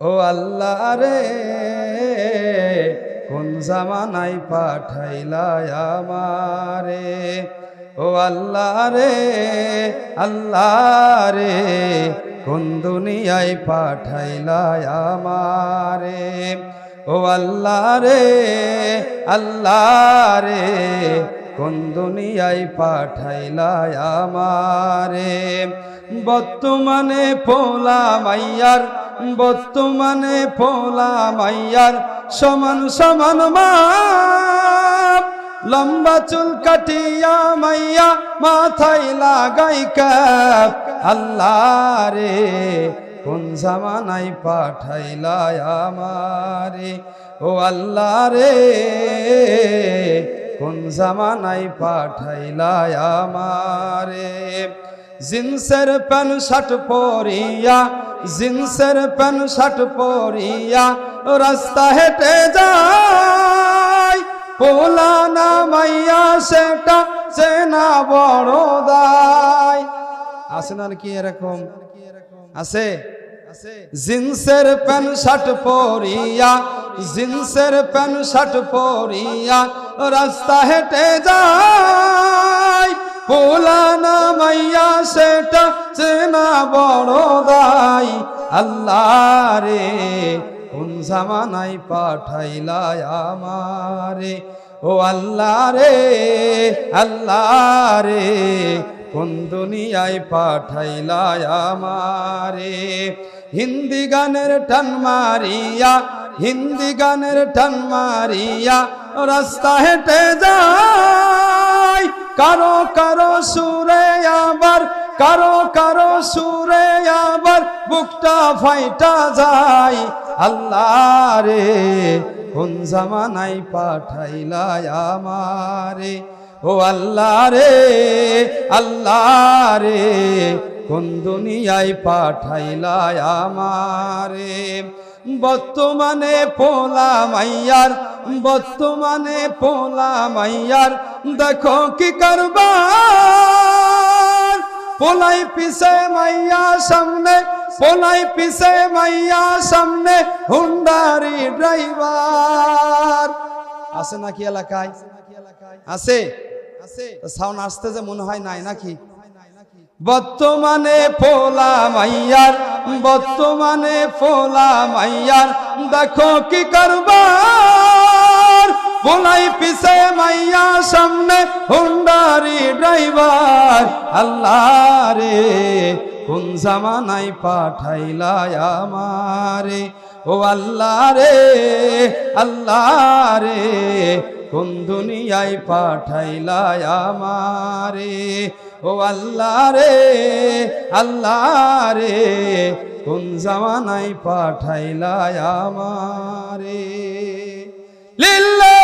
ও আল্লাহ রে কোন জামানাই পাঠাইলা আমারে? ও আল্লাহ রে আল্লাহ রে কোন দুনিয়ায় পাঠাইলা আমারে? ও আল্লাহ রে আল্লাহ রে কোন দুনিয়ায় পাঠাইলা আমারে? বর্তমানে পোলা মাইয়ার বর্তমানে পোলা মাইয়ার সমান সমান মাপ। লম্বা চুল কাটিয়া মাইয়া মাথায় লাগাই কাপ আল্লাহ রে, কোন জামানাই পাঠাইলা আমারে? ও আল্লাহ রে, কোন জামানাই পাঠাইলা আমারে? জিন্সের প্যান শার্ট পরিয়া, জিন্সের প্যান শার্ট পরিয়া, রাস্তা হেঁটে যায় পোলা না মাইয়া সেটা চেনা বড় দায়। আছে না কি এরকম? আছে? জিন্সের প্যান্ট, শার্ট পরিয়া, জিন্সের প্যান্ট, শার্ট পরিয়া, রাস্তা হেঁটে যায় বড় দাই, আল্লাহ রে, কোন জামানাই পাঠাইলা আমারে? ও আল্লাহ রে আল্লাহ রে, কোন দুনিয়ায় পাঠাইলা আমারে? হিন্দি গানের টান মারিয়া, হিন্দি গানের টান মারিয়া, রাস্তা হেঁটে যায়, কারও কারও সুরে আবার কারও কারও সুরে আবার বুকটা ফাইটা যায়। আল্লাহ রে, কোন জামানাই পাঠাইলা আমারে? ও আল্লাহ রে আল্লাহ রে, কোন দুনিয়ায় পাঠাইলা আমারে? বর্তমানে পোলা মাইয়ার, বর্তমানে পোলা মাইয়ার, দেখো কি করবার? পোলাই পিছে মাইয়া সামনে, পোলাই পিছে মাইয়া সামনে, হুন্ডারি ড্রাইভার। আছে নাকি এলাকায়? আছে? সাউন্ড আসতে যে মনে হয় নাই নাকি? বর্তমানে পোলা মাইয়ার, বর্তমানে পোলা মাইয়ার, দেখো কি করবার। পোলাই পিছে মাইয়া সামনে, হুন্ডারি ড্রাইভার আল্লাহ রে, কোন জামানাই পাঠাইলা আমারে? ও আল্লাহ রে আল্লাহ রে, কোন দুনিয়ায় পাঠাইলা আমারে? ও আল্লাহ রে আল্লাহ রে, কোন জামানায় পাঠাইলা আমারে? লিল্লা